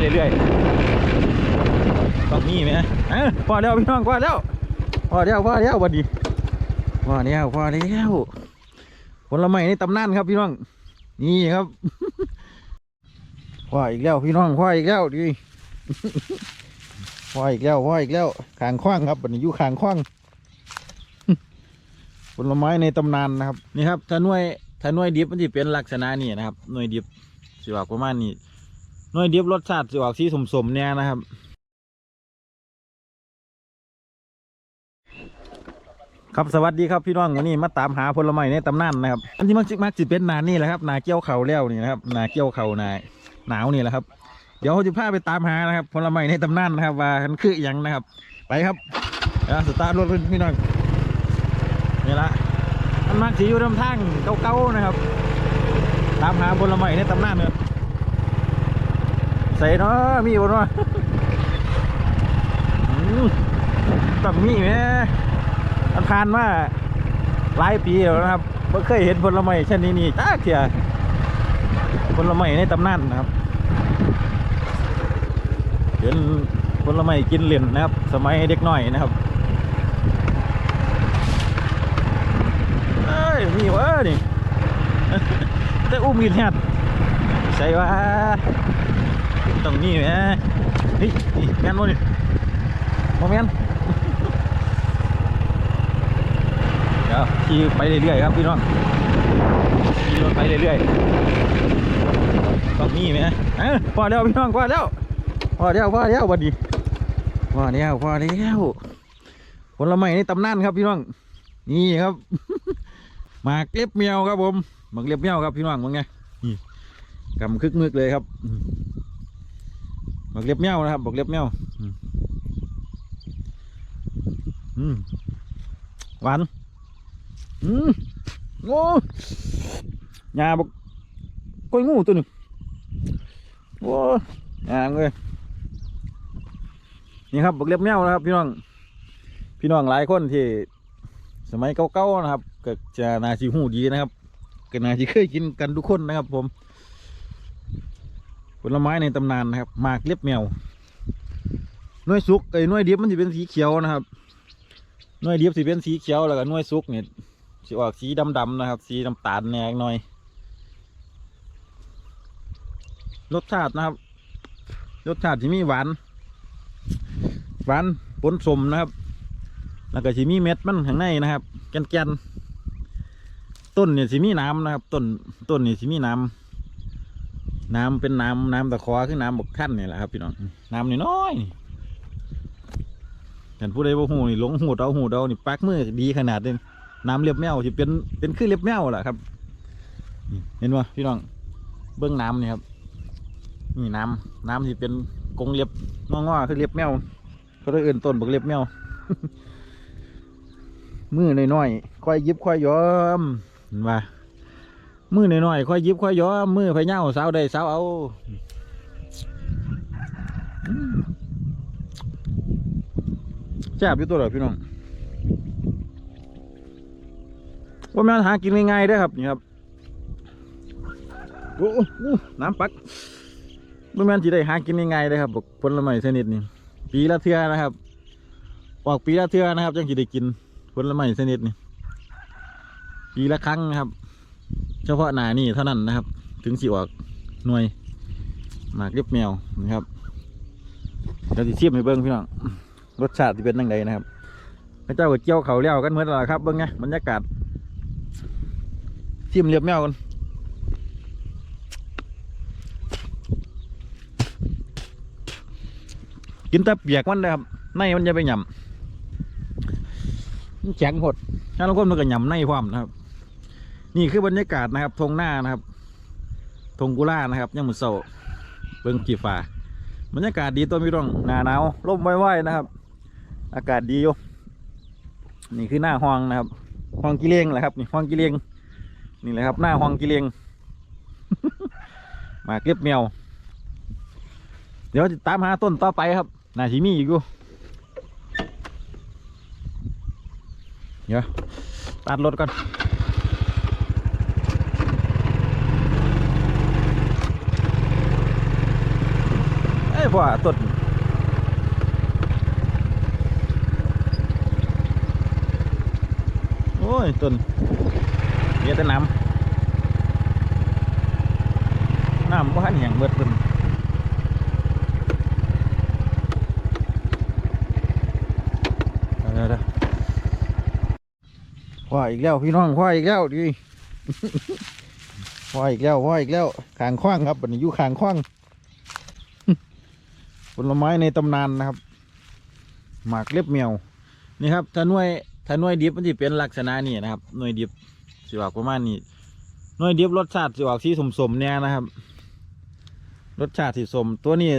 เรื่อยๆต้องมีไหมเอ้าพอแล้วพี่น้องพอแล้วพอแล้วพอแล้ววันดีพอแล้วพอแล้วผลไม้ในตำนานครับพี่น้อง นี่ครับพออีกแล้วพี่น้องพออีกแล้วดิพออีกแล้วพออีกแล้วขางขว้างครับวันนี้อยู่ขางขว้างผลไม้ในตำนานนะครับ นี่ครับถ้าหน่วยถ้าหน่วยดิบมันจะเป็นลักษณะนี้นะครับหน่วยดิบสิออกประมาณนี้ น่วยดิบรสชาติสิออกสีสมๆเนี่ยนะครับครับสวัสดีครับพี่น้องวันนี้มาตามหาผลไม้ในตำนานนะครับอันที่มักจะมักจะเป็นนานี่แหละครับนาเกี้ยวเขาแล้วนี่นะครับนาเกี้ยวเขานาหนาวนี่แหละครับ เดี๋ยวเราจะพาไปตามหานะครับผลไม้ในตำนานนะครับว่ามันคืออหยังนะครับ ไปครับสตาร์ทรถขึ้นพี่น้องนี่ละมันมักสีอยู่ลำทางเก่าๆนะครับ ตามหาผลไม้ในตำนานเนี่ย ใส่เนาะมีบนว่าต้องมีไหมมันผ่านมาหลายปีแล้วนะครับไม่เคยเห็นผลไม้เช่นนี้นี่จ้าเทียผลไม้ในตำนานนะครับเห็นผลไม้กินเหรียญนะครับ สมัยเด็กน้อยนะครับเอ้ยมีวะนี่แต่อุ้มกินแฮดใส่ว่า ต้องมีไหมนี่นี่แม่นบ่นี่โมเมนเดี๋ยวขี่ไปเรื่อยๆครับพี่น้องขี่รถไปเรื่อยๆต้องมีไหมเอ้าพอแล้วพี่น้องพอแล้วพอแล้วพอแล้ววันดีพอแล้วพอแล้วผลไม้ในตำนานครับพี่น้อง นี่ครับหมากเล็บเมียวครับผมหมากเล็บเมียวครับพี่น้องมึงไงกำคึกมึกเลยครับ อืมหมากเล็บเมียวนะครับหมากเล็บเมียวอืมหวานอืมโอ้ยาบอกก้อยงูตัวหนึ่งโอ้ยาเลยนี่ครับบักเล็บแมวนะครับ พี่น้องพี่น้องหลายคนที่ สมัยเก่าๆนะครับก็จะนาซีหูดีนะครับก็นาซีเคยกินกันทุกคนนะครับ ผม ผลไม้ในตำนานนะครับหมากเล็บแมวน่วยสุกไอ้น่วยดิบมันจะเป็นสีเขียวนะครับน่วยดิบสิเป็นสีเขียวแล้วก็น่วยสุกเนี่ยสิออกสีดำๆนะครับ สีน้ำตาลแนกหน่อย รสชาตินะครับ รสชาติที่มีหวาน หวานปนสมนะครับ แล้วก็สิมีเม็ดมันข้างในนะครับ แก่นๆต้นเนี่ยสิมีน้ำนะครับ ต้นต้นเนี่ยสิมีน้ำ น้ำเป็นน้ำน้ำตะคอคือน้ำบกขั้นเนี่ยแหละครับพี่น้องน้ำน้อยๆนี่กันผู้ใดบ่หูนี่หลงหูเอาหูเอานี่ปักมือดีขนาดนี้น้ำเลียบแมวที่เป็นเป็นคือเลียบแมวแหละครับนี่เห็นป่พี่น้องเบื้องน้ำนี่ครับนี่น้ำน้ำที่เป็นกรงเลียบงอๆคือเลียบแมวเขาเอื่นต้นบักเลียบแมวมือน้อยๆค่อยหยิบค่อยย้อมเห็นป่ มือหน้อยๆค่อยยิบค่อยย้อมือพะเน่าสาวได้สาวเอาแซ่บอยู่ตัวเลยพี่น้องว่าแม่นหากินง่ายๆเด้ครับนี่ครับโอ้โน้ำปักว่าแม่นจีได้หากินง่ายๆเด้ครับบอกผลไม้ชนิดนี้ปีละเทือนะครับ ออกปีละเทือนะครับจังจีได้กินผลไม้ชนิดนี้ปีละครั้งนะครับ เฉพาะหนานี่เท่านั้นนะครับ ถึงสิออกหน่วยหมากเรียบแมวนะครับเดี๋ยวสิเทียบให้เบิ้งพี่น้องรสชาติที่เป็นยังไงนะครับพระเจ้าก็เจียวเขาเลี้ยวกันเหมือนกันครับเบิ้งไงบรรยากาศชิมเรียบแมวกันกินแต่เปียกมันนะครับในมันจะไปหย่ำมันแข็งหดถ้าเราคนมันก็หย่ำในความนะครับ นี่คือบรรยากาศนะครับทงหน้านะครับทงกุล่านะครับยังมือโซเบิ้งกีฟ้าบรรยากาศดีตัวพี่น้องหนาหนาวลมว่ายๆนะครับ อากาศดีอยู่นี่คือหน้าห้องนะครับห้องกิเลงแหละครับนี่ห้องกิเลงนี่แหละครับ หน้าห้องกิเลงมาเก็บแมวเดี๋ยวจะตามหาต้นต่อไปครับนาชิมีอยู่เดี๋ยวตัดรถก่อน พ่อต้นโอ้ยต้นเดี๋ยแต่น้ำน้ำบ้านแห่งเบิดเพิ่นเดี๋ยวเดี๋ยวพ่ออีกแล้วพี่น้องพ่ออีกแล้วดิพ่ออีกแล้วพ่ออีกแล้วขางขว้างครับวันนี้อยู่ขางขว้าง ลไม้ในตำนานนะครับ หมากเล็บเมียวนี่ครับถ้าหน่วยถ้าหน่วยดิบมันจะเป็นลักษณะนี้นะครับหน่วยดิบสิออกประมาณนี้หน่วยดิบรสชาติสิออกสีสมๆเนี่ยนะครับ รสชาติสีสม ตัวนี้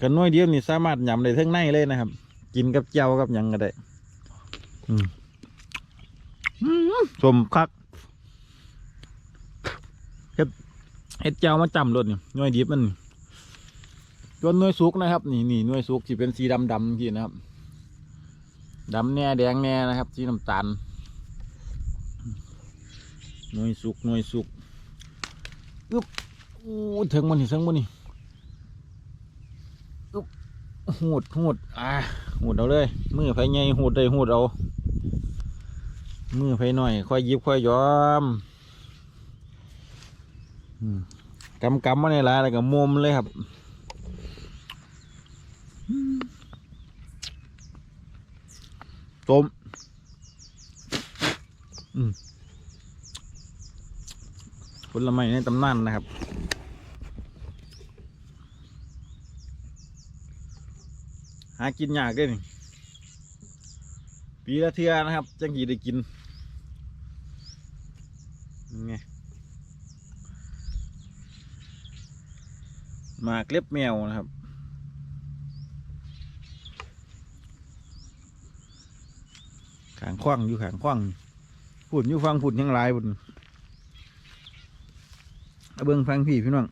กับหน่วยดิบนี่สามารถยำได้ทั้งในเลยนะครับ กินกับเจียวกับยังก็ได้สมคักเฮ็ดเฮ็ดเจียวมาจำรสนี่หน่วยดิบมัน ส่วนหน่วยสุกนะครับ นี่นี่หน่วยสุกที่เป็นสีดำดำที่นะครับดำแน่แดงแน่นะครับ สีน้ำตาลหน่วยสุกหน่วยสุกอึ๊บอู้ถึงมันนี่ถึงมันนี่อึ๊บหูดหูดอ่าหูดเอาเลยมือไฟใหญ่หูดได้หูดเอามือไฟหน่อยค่อยยิบค่อยย้อมอืมกำกำมาในร้านแล้วก็มุมเลยครับ ต้มผลไม้ในตำนานนะครับหากินยากเด้นี่ปีละเทือนะครับ จังกีได้กินนี่ไงหมากเล็บแมวนะครับ ขางคว้างอยู่ขางคว้างผุ่นอยู่ฟังผุ่นยังหลายผุ่นเบิ้งฟังพี่พี่น้อง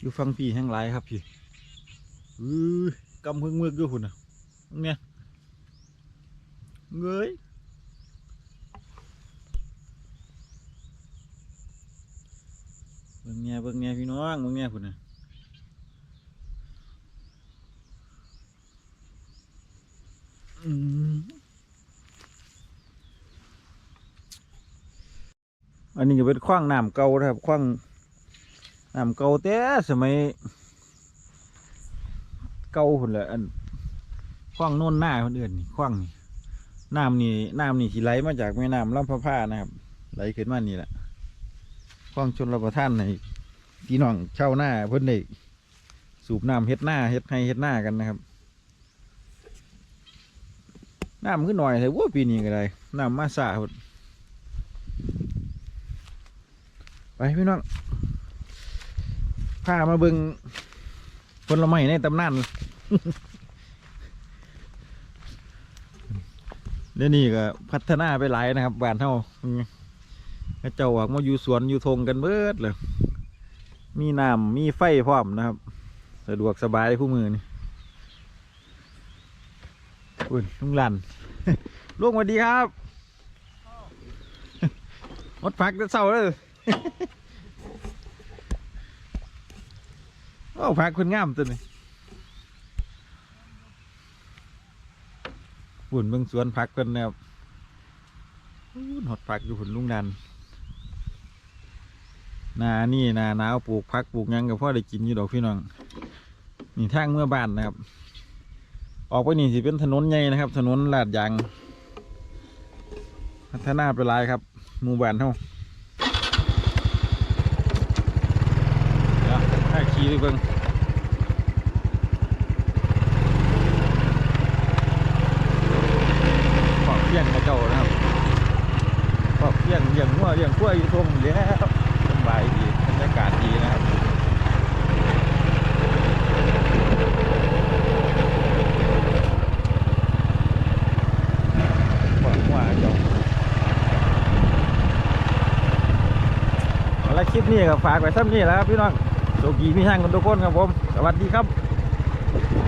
อยู่ฟังพี่ยังหลายครับพี่อือกำเพึ่งเมืออยู่ผุ่นอะเนี่ยเงยเบิ้งเนี่ยเบิ้งเนี่ยพี่น้องเบิ้งเนี่ยผุ่นอะ นนี้จะเป็นขว้างน้ำเก่านะครับขว้างน้ำเก่าแต่สมัยเก่าคนละอันขว้างโน่นหน้าคนอื่นนี่ขว้างนี่น้ำนี่น้ำนี่ที่ไหลมาจากแม่น้ำลำพะผ้านะครับ ไหลขึ้นมานี่แหละขว้างชนรับประทานในพี่น้องเช่าหน้าเพิ่อนได้สูบน้ำเฮ็ดหน้าเฮ็ดให้เฮ็ดหน้ากันนะครับน้ำขึ้นหน่อยเลยว่าปีนี้ก็ได้น้ำมาสาหด ไปพี่น้องพามาเบิงผลไม้ในตำนานเดี๋ยวนี้ก็พัฒนาไปหลายนะครับบ้านเท่าเจ้าออกมาอยู่สวนอยู่ทงกันเบิดเลยมีน้ำมีไฟพร้อมนะครับ สะดวกสบายผู้มือนี่อุ่นลุงลันลุงสวัสดีครับมดพักจะเศร้าเลย โอ้พักคุณงามตัวนี้หุ่นเบิ่งสวนพักกันนะครับอู้หดพักอยู่หุ่นลุงนันนานี่นาหนาวปลูกพักปลูกหยังกับพ่อได้กินอยู่ดอกพี่น้องนี่ทางเมื่อบ้านนะครับ ออกไปนี่สิเป็นถนนใหญ่นะครับ ถนนลาดยางพัฒนาไปหลายครับหมู่บ้านเท่าเดี๋ยวให้ ขี่ไปเบิ่งขอบเพี้ยงกระเจ้านะครับขอบเพี้ยงเลี้ยงงัวเลี้ยงกล้วยอยู่ตรงแล้วสบายดีบรรยากาศดีนะครับคลิปนี้ก็ฝากไว้ซ้ำนี่แล้วครับพี่น้อง โชคดีพี่ช่างคนทุกคนครับผม สวัสดีครับ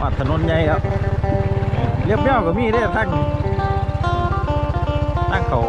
วัดถนนใหญ่ครับ เรียบเรียบกับมีได้ทั้งทั้งเขา